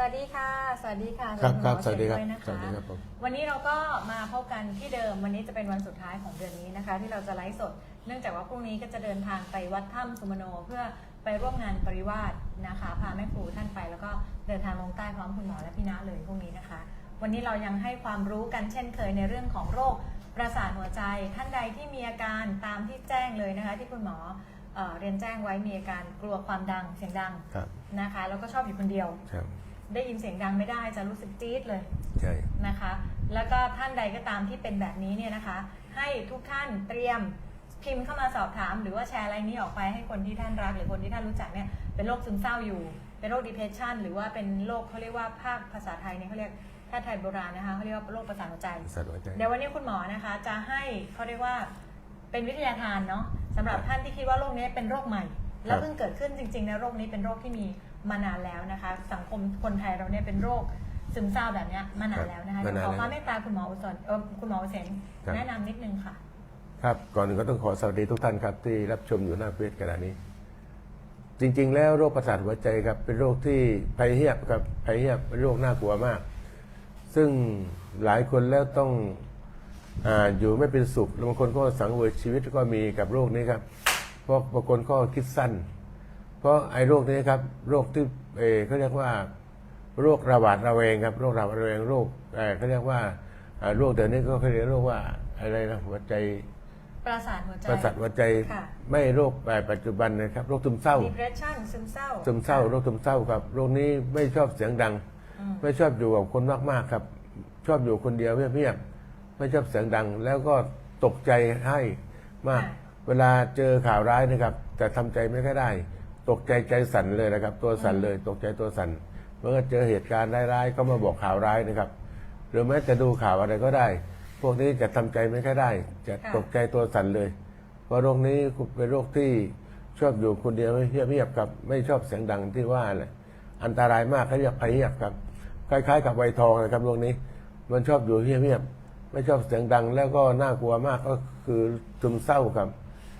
สวัสดีค่ะ สวัสดีค่ะครับณหมอครับสวัสดีครับเชนด้วยนะสวัสดีคะครับผมวันนี้เราก็มาพบกันที่เดิมวันนี้จะเป็นวันสุดท้ายของเดือนนี้นะคะ ที่เราจะไลฟ์สด เนื่องจากว่าพรุ่งนี้ก็จะเดินทางไปวัดถ้ำสุมโนเพื่อไปร่วมงานปริวาสนะคะ พาแม่ครูท่านไปแล้วก็เดินทางลงใต้พร้อมคุณหมอและพี่ณะเลยพรุ่งนี้นะคะ วันนี้เรายังให้ความรู้กันเช่นเคยในเรื่องของโรคประสาทหัวใจท่านใดที่มีอาการตามที่แจ้งเลยนะคะ ที่คุณหมอเอ่อเรียนแจ้งไว้มีอาการกลัวความดังเสียงดังครับนะคะแล้วก็ชอบอยู่คนเดียวครับ ได้ยินเสียงดังไม่ได้จะรู้สึกจี๊ดเลยใช่นะคะ แล้วก็ท่านใดก็ตามที่เป็นแบบนี้เนี่ยนะคะ ให้ทุกท่านเตรียมพิมพ์เข้ามาสอบถาม หรือว่าแชร์อะไรนี้ออกไปให้คนที่ท่านรัก หรือคนที่ท่านรู้จักเนี่ยเป็นโรคซึมเศร้าอยู่ เป็นโรค depression หรือว่าเป็นโรคเขาเรียกว่าภาคภาษาไทยเนี่ยเขาเรียกถ้าไทยโบราณนะคะเขาเรียกว่าโรคประสาทหัวใจสัตว์หัวใจเดี๋ยววันนี้คุณหมอนะคะจะให้เขาเรียกว่าเป็นวิทยาทานเนาะสำหรับท่านที่คิดว่าโรคนี้เป็นโรคใหม่ แล้วเพิ่งเกิดขึ้นจริงๆนะโรคนี้เป็นโรคที่มี มานานแล้วนะคะ สังคมคนไทยเราเนี่ยเป็นโรคซึมเศร้าแบบเนี้ยมานานแล้วนะคะมาเดี๋ยนานวขอแล้วความเมตตาคุณหมออุศนเออคุณหมออุเซนครับแนะนำนิดนึงค่ะ ครับก่อนอื่นก็ต้องขอสวัสดีทุกท่านครับที่รับชมอยู่หน้าเฟซขณะนี้ จริง ๆ แล้วโรคประสาทหัวใจครับ เป็นโรคที่ภัยเหียบครับภัยเหียบเป็นโรคน่ากลัวมาก ซึ่งหลายคนแล้วต้องอาอยู่ไม่เป็นสุขแล้วบางคนก็สังเวยชีวิตก็มีกับโรคนี้ครับเพราะบางคนก็คิดสั้น เพราะไอ้โรคนี้ครับโรคที่เออเขาเรียกว่า โรคระบาดระแวงครับโรคระบาดระแวงโรคเอ่อเขาเรียกว่าอ่าโรคเดี๋ยวนี้ก็เขาเรียกโรคว่าอะไรนะหัวใจประสาทหัวใจประสาทหัวใจค่ะไม่โรคแบบปัจจุบันนะครับโรคซึมเศร้า depression ซึมเศร้าซึมเศร้าโรคซึมเศร้าครับโรคนี้ไม่ชอบเสียงดังอืมไม่ชอบอยู่กับคนมากๆครับ ชอบอยู่คนเดียวเงียบๆไม่ชอบเสียงดัง แล้วก็ตกใจให้มาก เวลาเจอข่าวร้ายนะครับ แต่ทำใจไม่ค่อยได้ ตกใจใจสั่นเลยนะครับ ตัวสั่นเลย ตกใจตัวสั่นเมื่อเจอเหตุการณ์ร้ายๆก็มาบอกข่าวร้ายนะครับหรือแม้จะดูข่าวอะไรก็ได้ พวกนี้จะทำใจไม่ค่อยได้จะค่ะตกใจตัวสั่นเลยเพราะโรคนี้เป็นโรคที่ชอบอยู่คนเดียวเงียบๆครับไม่ชอบเสียงดังที่ว่าแหละอันตรายมากเขาเรียกภัยเงียบครับ คล้ายๆ กับไวทองนะครับโรคนี้ มันชอบอยู่เงียบๆไม่ชอบเสียงดังแล้วก็น่ากลัวมากก็คือซึมเศร้าครับ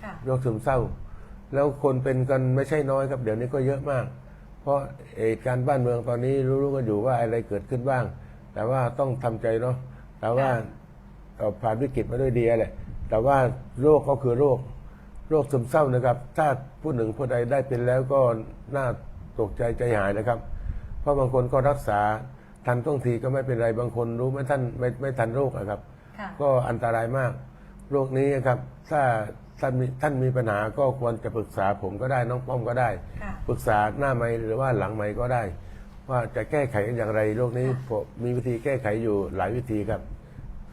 ค่ะโรคซึมเศร้า แล้วคนเป็นกันไม่ใช่น้อยครับ เดี๋ยวนี้ก็เยอะมาก เพราะเหตุการณ์บ้านเมืองตอนนี้รู้ๆกันอยู่ว่าอะไรเกิดขึ้นบ้าง แต่ว่าต้องทำใจเนาะแต่ว่าเอ่อผ่านวิกฤตมาด้วยดีแหละแต่ว่าโรคก็คือโรคโรคซึมเศร้านะครับ ถ้าผู้หนึ่งผู้ใดได้เป็นแล้วก็น่าตกใจใจหายนะครับ เพราะบางคนก็รักษาทันท่วงทีก็ไม่เป็นไรบางคนรู้ไม่ท่านไม่ไม่ทันโรคอะครับค่ะก็อันตรายมาก โรคนี้นะครับ ถ้า ท่านมีท่านมีปัญหาก็ควรจะปรึกษาผมก็ได้น้องป้อมก็ได้ ค่ะ ปรึกษาหน้าไม้หรือว่าหลังไม้ก็ได้ ว่าจะแก้ไขอย่างไรโรคนี้ผมมีวิธีแก้ไขอยู่หลายวิธีครับ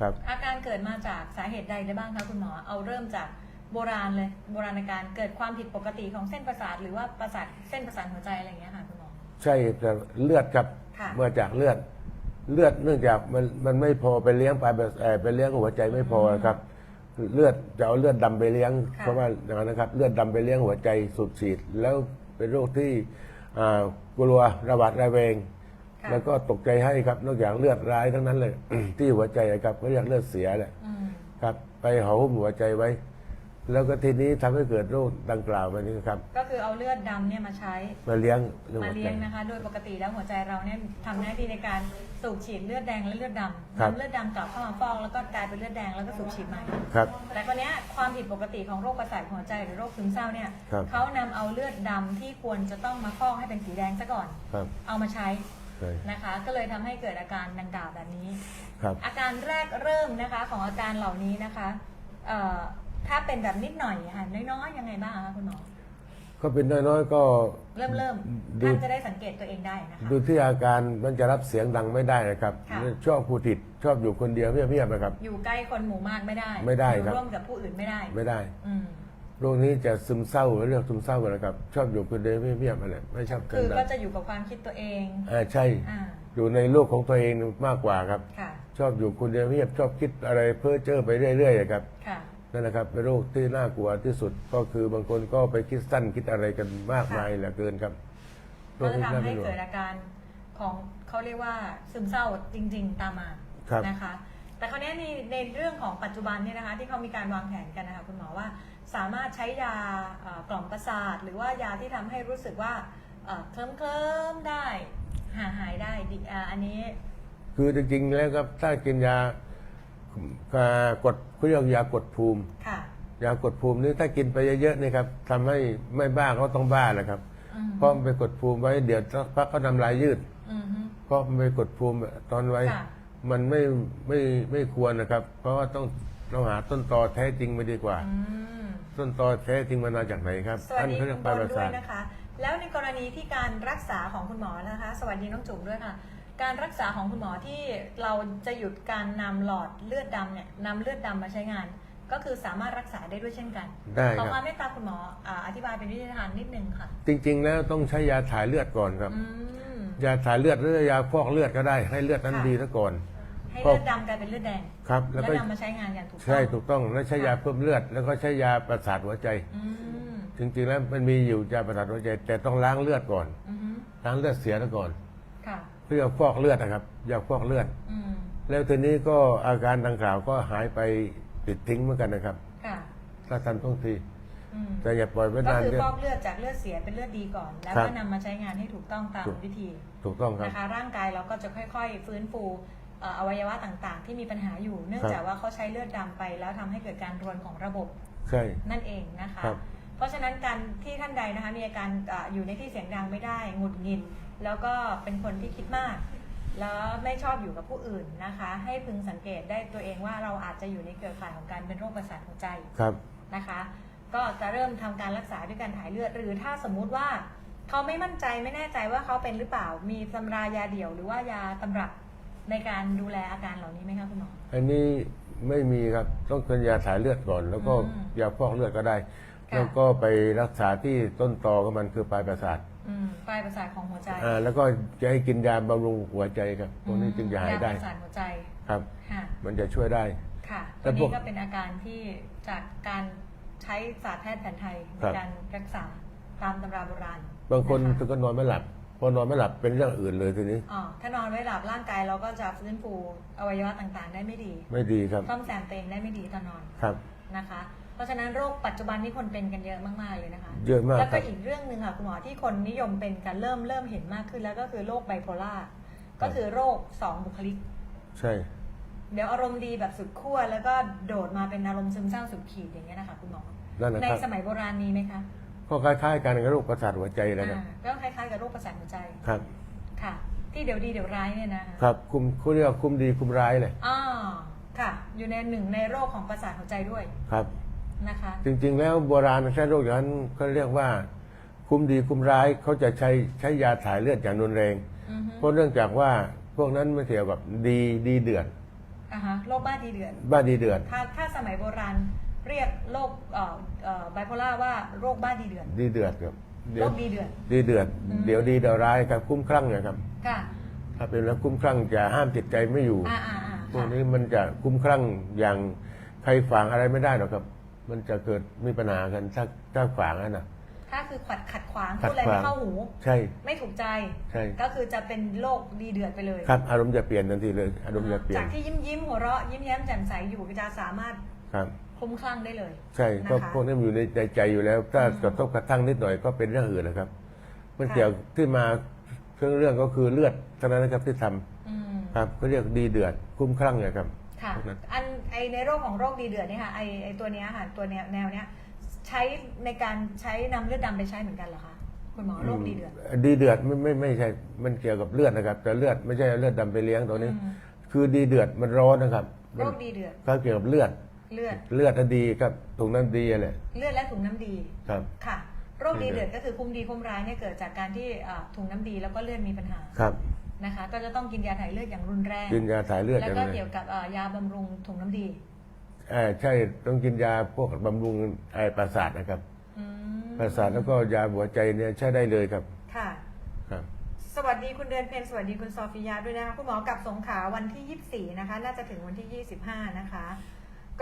ครับ อาการเกิดมาจากสาเหตุใดได้บ้างคะคุณหมอ เอาเริ่มจากโบราณเลยโบราณการเกิดความผิดปกติของเส้นประสาทหรือว่าประสาทเส้นประสาทหัวใจอะไรอย่างเงี้ยค่ะคุณหมอ ใช่แต่เลือดครับค่ะเมื่อจากเลือด เลือดเนื่องจากมันมันไม่พอไปเลี้ยงไปแบบเอ่อไปเลี้ยงหัวใจไม่พอครับ เลือดจะเอาเลือดดำไปเลี้ยงค่ะเพราะว่าอย่างนั้นนะครับ เลือดดำไปเลี้ยงหัวใจสูบฉีด แล้วเป็นโรคที่อ่ากลัวระบาดระแวงค่ะแล้วก็ตกใจให้ครับนอกจากเลือดร้ายทั้งนั้นเลย ที่หัวใจครับก็เรียกเลือดเสียแหละอืมครับ ไปห่อหุ้มหัวใจไว้ แล้วก็ทีนี้ทำให้เกิดโรคดังกล่าวมานี้ครับ ก็คือเอาเลือดดำเนี่ยมาใช้มาเลี้ยงรื่องมาหัวเลี้ใจยงนะคะ โดยปกติแล้วหัวใจเราเนี่ยทำหน้าที่ในการสูบฉีดเลือดแดงและเลือดดำครับ นำเลือดดำกลับเข้ามาฟอกแล้วก็กลายเป็นเลือดแดงแล้วก็สูบฉีดใหม่ ครับ แต่คนนี้ยความผิดปกติของโรคประสาทหัวใจหรือโรคซึมเศร้าเนี่ยครับ เขานำเอาเลือดดำที่ควรจะต้องมาฟอกให้เป็นสีแดงซะก่อน ครับเอามาใช้ใช่นะคะ ก็เลยทำให้เกิดอาการดังกล่าวแบบนี้ ครับ อาการแรกเริ่มนะคะของอาการเหล่านี้นะคะเอ่อ ถ้าเป็นแบบนิดหน่อยค่ะน้อยๆยังไงบ้างคะคุณหมอ ก็เป็นน้อยๆก็เริ่มเริ่มดูท่านจะได้สังเกตตัวเองได้นะคะ ดูที่อาการมันจะรับเสียงดังไม่ได้นะครับค่ะชอบผู้ติดชอบอยู่คนเดียวเงียบๆนะครับ อยู่ใกล้คนหมู่มากไม่ได้ ไม่ได้อยู่ครับร่วมกับผู้อื่นไม่ได้ ไม่ได้อืมโรคนี้จะซึมเศร้าเรียกซึมเศร้านะครับ ชอบอยู่คนเดียวเงียบๆอะไรไม่ชอบเสีคืยงอดัก็งจะอยู่กับความคิดตัวเองอ่าใช่อ่าอยู่ในโลกของตัวเองมากกว่าครับค่ะชอบอยู่คนเดียวเงียบชอบคิดอะไรเพ้อเจ้อไปเรื่อยๆครับ ค่ะนั่นนะครับเป็นโรคที่น่ากลัวที่สุดก็คือบางคนก็ไปคิดสั้นคิดอะไรกันมากมายเหลือเกินครับโรก็คจะนี้น่าทำให้เป็นห่วง เกิดอาการของเขาเรียกว่าซึมเศร้าจริง ๆ ตามมาครับ นะคะ แต่คราวนี้ในในเรื่องของปัจจุบันเนี่ยนะคะ ที่เขามีการวางแผนกันนะคะคุณหมอว่าสามารถใช้ยาเอ่อกล่อมประสาท หรือว่ายาที่ทำให้รู้สึกว่าเอ่อเคลิ้มเคลิมๆได้หาหายได้ดิอ่าอันนี้ คือจริงๆแล้วครับถ้ากินยาอ่ากด เขาเรียกยากดภูมิ ค่ะ ยากดภูมินี่ถ้ากินไปเยอะๆนี่ครับทำให้ไม่บ้าก็ต้องบ้าแหละครับ อืมเพราะมันไปกดภูมิไว้เดี๋ยวสักพักก็ทำลายยืด อือฮึ เพราะมันไปกดภูมิตอนไว้ ค่ะ มันไม่ไม่ไม่ควรนะครับ เพราะว่าต้องต้องหาต้นตอแท้จริงไปดีกว่า อืม ต้นตอแท้จริงมันมาจากไหนครับสวัสดีเขาเรีคุยกณปลาบอลประด้วสายทนะคะ แล้วในกรณีที่การรักษาของคุณหมอนะคะ สวัสดีน้องจุ๋มด้วยค่ะ การรักษาของคุณหมอที่เราจะหยุดการนำหลอดเลือดดำเนี่ยนำเลือดดำมาใช้งาน ก็คือสามารถรักษาได้ด้วยเช่นกันได้ขอคควารัมบเมตตาคุณหมออ่าอธิบายเป็นวิธีทานนิดนึงค่ะ จริงๆแล้วต้องใช้ยาถ่ายเลือดก่อนครับ อืม ยาถ่ายเลือดหรือยาฟอกเลือดก็ได้ให้เลือดนั้นค่ะ ดีซะก่อน ให้เลือดดำกลายเป็นเลือดแดงครับ แล้แล้ววก็นำมาใช้งานอย่างถูกต้องใช่ถูกต้องแล้วใช้ยาค่ะเพิ่มเลือด แล้วก็ใช้ยาประสาทหัวใจ อืมจริงๆแล้วมันมีอยู่ยาประสาทหัวใจ แต่ต้องล้างเลือดก่อน อือฮึล้างเลือดเสียซะก่อนค่ะ เพื่อฟอกเลือดนะครับยาฟอกเลือด อืมแล้วทีนี้ก็อาการดังกล่าวก็หายไปปิดทิ้งเหมือนกันนะครับค่ะถ้าทันท่วงที อืมแต่อย่าปล่อยไว้ก็นานคือเยอะฟอกเลือดจากเลือดเสียเป็นเลือดดีก่อน แล้วครัก็บ นำมาใช้งานให้ถูกต้องตามถูกวิธีถูกต้องครับ นะคะ ร่างกายเราก็จะค่อยๆ ฟื้นฟูเอ่ออวัยวะต่างๆ ที่มีปัญหาอยู่ เนื่องครับ จากว่าเขาใช้เลือดดำไป แล้วทำให้เกิดการรวนของระบบ ใช่ นั่นเองนะคะ ครับเพราะฉะนั้นการที่ท่านใดนะคะมีอาการเอ่ออยู่ในที่เสียงดังไม่ได้หงุดหงิด แล้วก็เป็นคนที่คิดมาก แล้วไม่ชอบอยู่กับผู้อื่นนะคะ ให้พึงสังเกตได้ตัวเองว่าเราอาจจะอยู่ในเครือข่ายของการเป็นโรคประสาทหัวใจครับนะคะ ก็จะเริ่มทำการรักษาด้วยการถ่ายเลือด หรือถ้าสมมุติว่าเขาไม่มั่นใจไม่แน่ใจว่าเขาเป็นหรือเปล่ามีตำรายาเดี่ยว หรือว่ายาตำรับในการดูแลอาการเหล่านี้ไหมคะคุณหมออันนี้ไม่มีครับต้องเป็นยาถ่ายเลือดก่อน แล้วก็อืมยาฟอกเลือดก็ได้ค่ะแล้วก็ไปรักษาที่ต้นตอของมันคือปลายประสาท อืมปลายประสาทของหัวใจอ่าแล้วก็จะให้กินยาบำรุงหัวใจครับพวกนี้จึงจะหายได้ประสาทหัวใจครับ ค่ะมันจะช่วยได้ ค่ะแต่ตัวพวนี้กก็เป็นอาการที่จากการใช้ศาสตร์แพทย์แผนไทยในครับ การรักษาตามตำราโบราณบางคนะะก็นอนไม่หลับ พอนอนไม่หลับเป็นเรื่องอื่นเลยทีนี้ อ๋อถ้านอนไม่หลับร่างกายเราก็จะฟื้นฟูอวัยวะต่างๆ ได้ไม่ดีไม่ดีครับ ซ่อมแซมตัวเองได้ไม่ดีตอนนอนครับ นะคะ เพราะฉะนั้นโรคปัจจุบันนี้คนเป็นกันเยอะมากๆเลยนะคะ เยอะมากแล้วคก็รับ อีกเรื่องหนึ่งค่ะคุณหมอที่คนนิยมเป็นกันเริ่มเริ่มเห็นมากขึ้นแล้วก็คือโรคไบโพล่าก็คือโรคสองบุคลิก ใช่ เดี๋ยวอารมณ์ดีแบบสุดขั้วแล้วก็โดดมาเป็นอารมณ์ซึมเศร้าสุดขีดอย่างเงี้ยนะคะคุณหมอนั่นนะในครับ สมัยโบราณมีไหมคะก็คล้ายๆกันกับโรคประสาทหัวใจแล้วครับ อ่าก็คล้ายๆกับโรคประสาทหัวใจครับ ค่ะ ที่เดี๋ยวดีเดี๋ยวร้ายเนี่ยนะคะ ครับคุมเขาเรียกว่าคุมดีคุมร้ายเลยอ๋อค่ะ อยู่ในหนึ่งในโรคของประสาทหัวใจด้วย ครับ นะคะ จริง ๆ แล้วโบราณใช้โรคอย่างนั้นก็เรียกว่า คุมดีคุมร้ายเขาจะใช้ใช้ยาถ่ายเลือดอย่างรุนแรงอือฮึเพราะเนื่องจากว่าพวกนั้นไม่เกี่ยวกับดีดีเดือดอ่าฮะโรคบ้าดีเดือดบ้าดีเดือดถ้าถ้าสมัยโบราณเรียกโรคเอ่อเอ่อไบโพล่าว่าโรคบ้าดีเดือดดีเดือดครับเดี๋โรยวคดีเดือดดีเดือดอืมเดี๋ยวดีเดี๋ยวร้ายครับคุ้มคลั่งนะครับค่ะถ้าเป็นแล้วคุ้มคลั่งจะห้ามจิตใจไม่อยู่อ่าอ่าอ่าพวกค่ะนี้มันจะคุ้มคลั่งอย่างใครฝังอะไรไม่ได้หรอกครับ มันจะเกิดมีปัญหากันถ้าถ้าฝังนั่นนะ ถ้าคือขัดขัดขวางขัพูดดอะไรขวาไม่งเข้าหู ใช่ ไม่ถูกใจ ใช่ ก็คือจะเป็นโรคดีเดือดไปเลยครับอารมณ์จะเปลี่ยนทันทีเลย อารมณ์จะเปลี่ยนจากที่ยิ้มยิ้มหัวเราะยิ้มแย้มแจ่มใสอยู่ก็จะสามารถครับ คลุ้มคลั่งได้เลย ใช่นะคะก็พวกนี้มันอยู่ในในใจอยู่แล้ว ถ้าอืมกระทบกระทั่งนิดหน่อยก็เป็นเรื่องอื่นนะครับ มันค่ะ เกี่ยวที่มาเครื่องเรื่องก็คือเลือดเท่านั้นนะครับที่ทำอืม ครับก็เรียกดีเดือดคุ้มคลั่งนะครับ ค่ะ พวกนั้น อันไอในโรคของโรคดีเดือดเนี่ยค่ะไอไอตัวเนี้ยค่ะตัวแนวแนวเนี้ยใช้ในการใช้นำเลือดดำไปใช้เหมือนกันเหรอคะคุณหมอโรคดีเดือด ดีเดือดไม่ไม่ไม่ใช่ มันเกี่ยวกับเลือดนะครับ แต่เลือดไม่ใช่เอาเลือดดำไปเลี้ยงตัวนี้ อืม คือดีเดือดมันร้อนนะครับโรมันคดีเดือดก็เกี่ยวกับเลือด เลือดเลือดนั้นดีครับตรงนั้นดีเลยเลือดและถุงน้ำดีครับ ค่ะ โรคดีเดือดก็คือคุ้มดีคุ้มร้ายเนี่ยเกิดจากการที่อ่าถุงน้ำดีแล้วก็เลือดมีปัญหา ครับ นะคะ ก็จะต้องกินยาถ่ายเลือดอย่างรุนแรงกินยาถ่ายเลือดแล้วอย่างก็ไรเกี่ยวกับอ่ายาบำรุงถุงน้ำดีเอ่อใช่ต้องกินยาพวกบำรุงไอประสาทนะครับอืมประสาทแล้วก็ยาหัวใจเนี่ยใช้ได้เลยครับ ค่ะครับ สวัสดีคุณเดือนเพนสวัสดีคุณซอฟิยาด้วยนะคะคุณหมอกลับสงขลาวันที่ 24 นะคะ น่าจะถึงวันที่ 25 นะคะ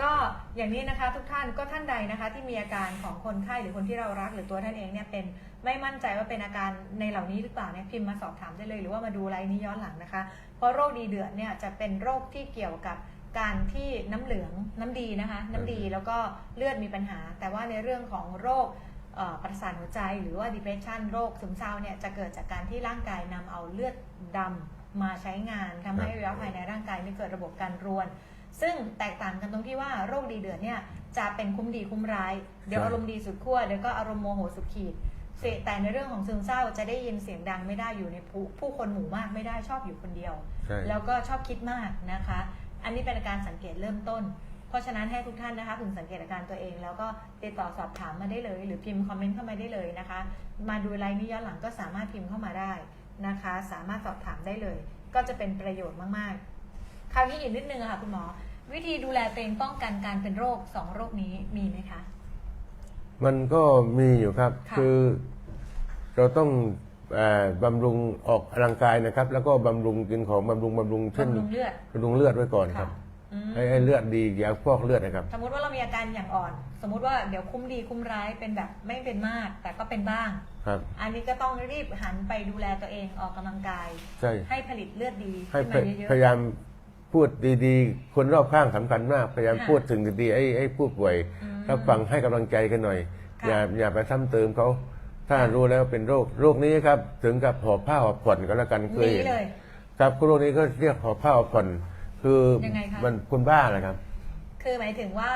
ก็อย่างนี้นะคะทุกท่านก็ท่านใดนะคะ ที่มีอาการของคนไข้หรือคนที่เรารักหรือตัวท่านเองเนี่ยเป็น ไม่มั่นใจว่าเป็นอาการในเหล่านี้หรือเปล่าเนี่ยพิมพ์มาสอบถามได้เลย หรือว่ามาดูไลน์นี้ย้อนหลังนะคะ เพราะโรคดีเดือดเนี่ยจะเป็นโรคที่เกี่ยวกับการที่น้ำเหลืองน้ำดีนะคะ น้ำดีแล้วก็เลือดมีปัญหา แต่ว่าในเรื่องของโรคเอ่อประสาทหัวใจหรือว่า depression โรคซึมเศร้าเนี่ยจะเกิดจากการที่ร่างกายนำเอาเลือดดำมาใช้งานทำให้อวัยวะภายในร่างกายไม่เกิดระบบการรวน ซึ่งแตกต่างกันตรงที่ว่าโรคดีเดือดเนี่ยจะเป็นคุ้มดีคุ้มร้าย เดี๋ยวใช่อารมณ์ดีสุดขั้วเดี๋ยวก็อารมณ์โมโหสุดขีด เสียแต่ในเรื่องของซึมเศร้าจะได้ยินเสียงดังไม่ได้อยู่ในผู้ผู้คนหมู่มากไม่ได้ชอบอยู่คนเดียว ใช่ แล้วก็ชอบคิดมากนะคะ อันนี้เป็นอาการสังเกตเริ่มต้น เพราะฉะนั้นให้ทุกท่านนะคะพึงสังเกตอาการตัวเอง แล้วก็ติดต่อสอบถามมาได้เลย หรือพิมพ์คอมเมนต์เข้ามาได้เลยนะคะ มาดูไลน์นี้ย้อนหลังก็สามารถพิมพ์เข้ามาได้นะคะ สามารถสอบถามได้เลย ก็จะเป็นประโยชน์มากๆ คราวนี้อีกนิดนึงอะค่ะคุณหมอ วิธีดูแลตัวเองป้องกันการเป็นโรคสองโรคนี้มีไหมคะ มันก็มีอยู่ครับ ค่ะคือเราต้องเอ่อบำรุงออกกำลังกายนะครับ แล้วก็บำรุงกินของบำรุงบำรุงเช่นบำรุงเลือด บำรุงเลือดไว้ก่อนคค่ะรับอืมให้ให้เลือดดีอย่าฟอกเลือดนะครับ สมมุติว่าเรามีอาการอย่างอ่อน สมมุติว่าเดี๋ยวคุ้มดีคุ้มร้ายเป็นแบบไม่เป็นมาก แต่ก็เป็นบ้าง ครับ อันนี้ก็ต้องรีบหันไปดูแลตัวเองออกกำลังกาย ใช่ ให้ผลิตเลือดดีให้ขึ้นพมาเยอะ พยายามพูดดีๆ คนรอบข้างสำคัญมาก พยายามค่ะ พูดถึงดีๆไอ้ไอ้ผู้ป่วย อืม รับฟังให้กำลังใจกันหน่อยค่ะอย่าอย่าไปซ้ำเติมเขาถ้าค่ะรู้แล้วเป็นโรคโรคนี้ครับ ถึงกับหอบผ้าหอบผ่อนก็แล้วกันๆเคหยนีเห็นเลยครับโรคนี้ก็เรียกหอบผ้าหอบผ่อน คือยังไงคะมันคนบ้าแหละครับ คือหมายถึงว่า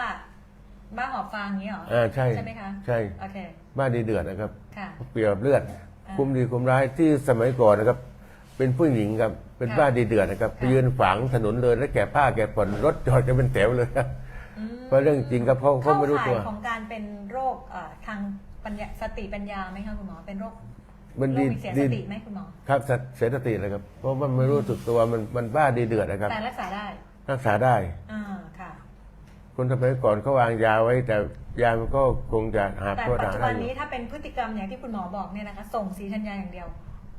บ้าหอบฟางอย่างนี้เหรออ่าใช่ใช่ไหมคะใช่โอเคบ้าดีเดือดนะครับค่ะเปรียบเลือดอ่าคุมดีคุมร้ายที่สมัยก่อนนะครับ เป็นผู้หญิงครับเป็นค่ะบ้าดีเดือดนะครับไปค่ะยืนฝังถนนเลยแล้วแก่ผ้าแก่ผ่อนรถจอดกันเป็นแถวเลยครับอืม เพราะเรื่องจริงครับเขาเขาไม่รู้ตัว เข้าข่ายของการเป็นโรคเอ่อทางปัญญาสติปัญญาไหมคะคุณหมอเป็นโรคมันโรดีคมีเสียสดีติไหมคุณหมอ ครับสเสียสติเลยครับ เพราะมันไม่รู้สึกตัวมันมันบ้าดีเดือดนะครับแต่รักษาได้รักษาได้ อ่าค่ะ คนสมัยก่อนเขาวางยาไว้ แต่ยามันก็คงจะหาแต่ตัวปัจหาจุได้บันอยู่นี้ถ้าเป็นพฤติกรรมอย่างที่คุณหมอบอกเนี่ยนะคะ ส่งสีธัญญาอย่างเดียว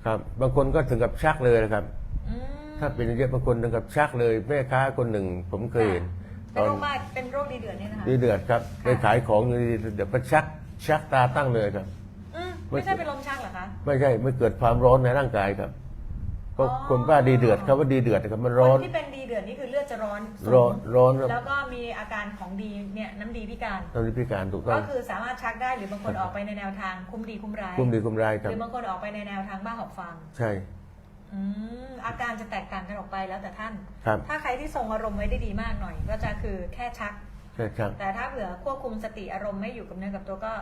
ครับ บางคนก็ถึงกับชักเลยนะครับ อืมถ้าเป็นเยอะบางคนถึงกับชักเลยแม่ค้าคนหนึ่งผมเคยเห็น เป็นโรคบ้าเป็นโรคดีเดือดเนี่ยนะคะดีเดือดครับไปขายของอยู่ดีๆเดี๋ยวมันชักชักตาตั้งเลยครับ อืมไม่ใช่เป็นลมชักเหรอคะ ไม่ใช่ไม่เกิดความร้อนในร่างกายครับเพราะอ๋อ คนบ้าดีเดือดครับว่าดีเดือดนะครับมันคร้อนนที่เป็นดีเดือดนี่คือเลือดจะร้อนสูงร้อนร้อนครับ แล้วก็มีอาการของดีเนี่ยน้ำดีพิการ ตอนนี้พิการถูกต้อก็ง คือสามารถชักได้หรือ บางคนออกไปในแนวทางคุ้มดีคุ้มร้าย คุมดีคุมร้ายคหรับ รือบางคนออกไปในแนวทางบ้าหอบฟัง ใช่ อืมอาการจะแตกต่างกันออกไปแล้วแต่ท่าน ครับถ้าใครที่ทรงอารมณ์ไว้ได้ดีมากหน่อย ก็จะคือแค่ชัก ใช่ครับแต่ถ้าเผื่อควบคุมสติอารมณ์ไม่อยู่กับเนื้อกับตัวก็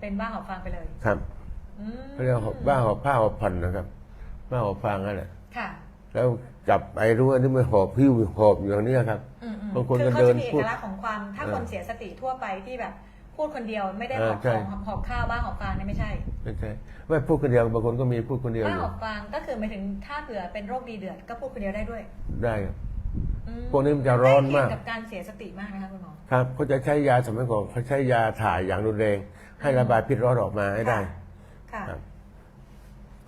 เป็นบ้าหอบฟังไปเลยครับอืมเขาเรียกว่าบ้าหอบผ้าหอบผ่อนนะครับบ้าหอบฟางนั่นแหละค่ะ แล้วจับไอ้รู้ว่านี่มันหอบพิ้วหอบอยู่อย่างนี้ครับ อืมอืมบางคนคือก็เขาเดิจะนมีเอพูกดลักษณ์ของความถ้าเออคนเสียสติทั่วไปที่แบบ พูดคนเดียวไม่ได้เอหออบใช่ของหอบข้าวบ้าหอบฟางเนี่ยไม่ใช่ไม่ใช่ไม่พูดคนเดียวบางคนก็มีพูดคนเดียวบ้าอยู่หอบฟางก็คือหมายถึงถ้าเผื่อเป็นโรคดีเดือดก็พูดคนเดียวได้ด้วย ได้ครับอืพวกนี้มันจะร้อนมากใล้เคียงกับการเสียสติมากนะคะคุณหมอครับเขาจะใช้ยาสมัยก่อนเขาใช้ยาถ่ายอย่างรุนแรง ให้ระบายพิษร้อนออกมาให้ได้ค่ะครับ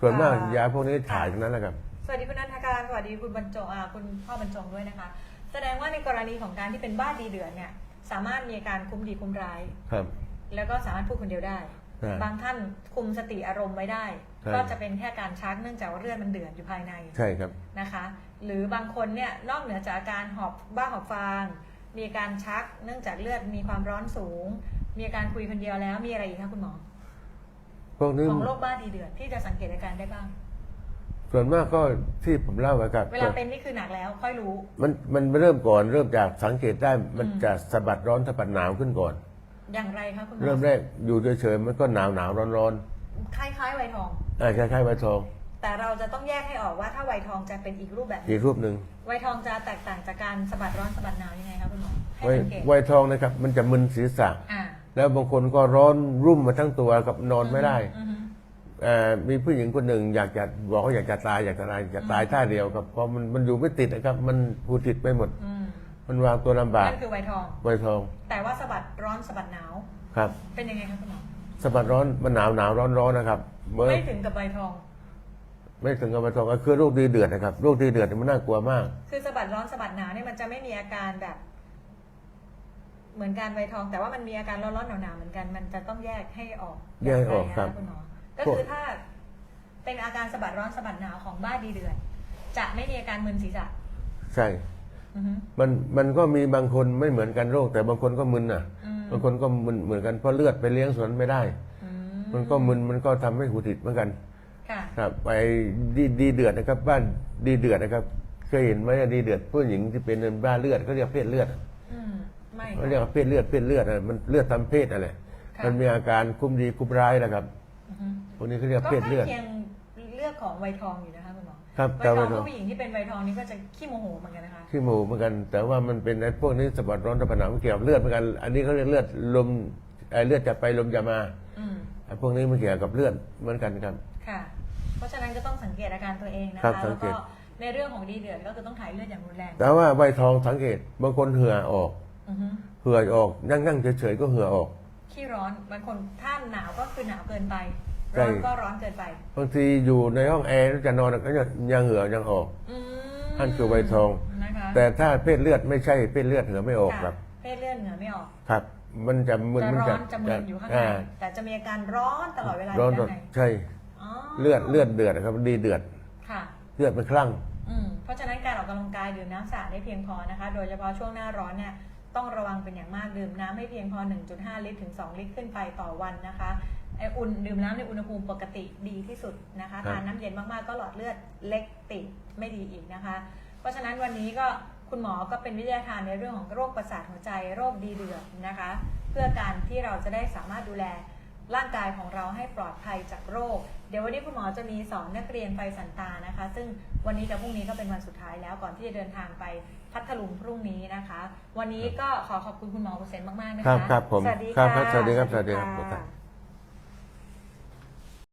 ส่วนมากอ่ายยาพวกนี้ถ่ายทั้งนั้นแหละครับสวัสดีคุณนันทการสวัสดีคุณบรรจงอ่าคุณพ่อบรรจงด้วยนะคะ แสดงว่าในกรณีของการที่เป็นบ้าดีเดือดเนี่ย สามารถมีอาการคุ้มดีคุ้มร้าย ครับ แล้วก็สามารถพูดคนเดียวได้ ใช่บางท่านคุมสติอารมณ์ไว้ได้ ใช่ ก็จะเป็นแค่การชักเนื่องจากว่าเลือดมันเดือดอยู่ภายในใช่ครับ นะคะ หรือบางคนเนี่ยนอกเหนือจากอาการหอบบ้าหอบฟาง มีอาการชักเนื่องจากเลือดมีความร้อนสูง มีอาการคุยคนเดียวแล้วมีอะไรอีกคะคุณหมอพวกนี้ของโรคบ้าดีเดือดที่จะสังเกตอาการได้บ้าง ส่วนมากก็ที่ผมเล่าไว้ครับ เวลาเป็นนี่คือหนักแล้วค่อยรู้ มันมันเริ่มก่อนเริ่มจากสังเกตได้มันอืมจะสะบัดร้อนสะบัดหนาวขึ้นก่อน อย่างไรคะคุณหมอเริ่มแรกอยู่เฉยๆมันก็หนาวหนาวร้อนร้อนคล้ายๆไวทองๆอ่าคล้ายๆใบทอง แต่เราจะต้องแยกให้ออกว่าถ้าไวทองจะเป็นอีกรูปแบบหนึ่งอีกรูปหนึ่งไวทองจะแตกต่างจากการสะบัดร้อนสะบัดหนาวยังไงคะคุณหมอให้ไว้สังเกตไวทองนะครับ มันจะมึนศีรษะอ่าแล้วบางคนก็ร้อนรุ่มมาทั้งตัวกับนอนไม่ได้อือฮึเอ่อ มีผู้หญิงคนหนึ่ง อยากจะบอกว่าอยากจะตายอยากจะตายอยากจะตายท่าเดียวครับเพราะมันมันอยู่ไม่ติดนะครับ มันผูติดไปหมด อืมมันวางตัวลำบากนั่นคือไวทอง ไวทองแต่ว่าสะบัดร้อนสะบัดหนาว ครับเป็นยังไงคะคุณหมอสะบัดร้อนมันหนาวหนาวร้อนร้อนนะครับเมื่อไม่ถึงกับไวทอง ไม่ถึงกับไวทองก็คือโรคดีเดือดนะครับโรคดีเดือดเนี่ยมันน่ากลัวมาก คือสะบัดร้อนสะบัดหนาวเนี่ยมันจะไม่มีอาการแบบ เหมือนการไวทอง แต่ว่ามันมีอาการร้อนๆหนาวๆเหมือนกัน มันจะต้องแยกให้ออกแยกให้ออกย่างครับไนะคุณหมอ ก็คือถ้าเป็นอาการสะบัดร้อนสะบัดหนาวของบ้าดีเดือดจะไม่มีอาการมึนศีรษะ ใช่อือฮึมันมันก็มีบางคนไม่เหมือนกันโรค แต่บางคนก็มึนอะอืมบางคนก็มึนเหมือนกันเพราะเลือดไปเลี้ยงสวนไม่ได้อืมมันก็มึนมันก็ทำให้หูติดเหมือนกันค่ะครับไปดีดีเดือดนะครับ บ้านดีเดือดนะครับ เคยเห็นไหมดีเดือดผู้หญิงที่เป็นบ้าเลือดเขาเรียกเพศเลือดอืมไม่เขาเรียกว่าเพศเลือดเพศเลือดนะมันเลือดทำเพศอะไรค่ะมันมีอาการคุ้มดีคุ้มร้ายนะครับ อือฮึพวกนี้เขาเรียกก็เพศใกล้เลือดเคียงเลือกของไวทองอยู่นะคะคุณหมอครับไวแต่ทไวองทอง ก็ผู้หญิงที่เป็นไวทองนี่ก็จะขี้โมโหเหมือนกันนะคะ ขี้หมูเหมือนกัน แต่ว่ามันเป็นไอ้พวกนี้สะบัดร้อนตะปะหนังเกี่ยวกับเลือดเหมือนกัน อันนี้เขาเรียกเลือดลมไอ้เลือดจะไปลมจะมาอืมไอ้พวกนี้มันเกี่ยวกับเลือดเหมือนกันครับ ค่ะ เพราะฉะนั้นก็ต้องสังเกตอาการตัวเองนะครัคะบสัแล้วงเกก็ต ในเรื่องของดีเดือดก็คือต้องถ่ายเลือดอย่างรุนแรงแต่ว่าใบทองสังเกตบางคนเหื่อออก อือฮึเหื่อออกนั่งนั่งเฉยๆก็เหื่อออก ขี้ร้อนบางคนถ้าหนาวก็คือหนาวเกินไปใช่ร้อนก็ร้อนเกินไป บางทีอยู่ในห้องแอร์แล้วจะนอนก็ยังยังเหื่อยังออกอืมนั่นคือใบทอง นะคะแต่ถ้าเพศเลือดไม่ใช่เพศเลือดเหื่อไม่ออกครับ เพศเลือดเหงื่อไม่ออก ครับ มันจะมึนจะมันร้จะอนจะมึนอยู่ข้างในอ่าแต่จะมีอาการร้อนตลอดเวลาร้อนยู่ด้านในใช่อ๋อเลือดเลือดเดือดนะครับดีเดือดค่ะ เลือดมันคลั่ง อืมเพราะฉะนั้นการออกกำลังกายดื่มน้ำสะอาดได้เพียงพอนะคะ โดยเฉพาะช่วงหน้าร้อนเนี่ย ต้องระวังเป็นอย่างมากดื่มน้ำให้เพียงพอ 1.5 ลิตรถึง 2 ลิตรขึ้นไปต่อวันนะคะไออุ่นดื่มน้ำในอุณหภูมิปกติดีที่สุดนะคะครับทานน้ำเย็นมากๆก็หลอดเลือดเล็กติดไม่ดีอีกนะคะ เพราะฉะนั้นวันนี้ก็คุณหมอก็เป็นวิทยาทานในเรื่องของโรคประสาทหัวใจโรคดีเดือดนะคะ เพื่อการที่เราจะได้สามารถดูแลร่างกายของเราให้ปลอดภัยจากโรค เดี๋ยววันนี้คุณหมอจะมีสอนนักเรียนไปสันตานะคะ ซึ่งวันนี้กับพรุ่งนี้ก็เป็นวันสุดท้ายแล้วก่อนที่จะเดินทางไป พัทลุงพรุ่งนี้นะคะ วันนี้ก็ขอขอบคุณคุณหมอเกษมมากๆนะครัคะบครับผมสวัสดีครับค่ะ ครับสวัสดีครับสวัสดีครับค่ะ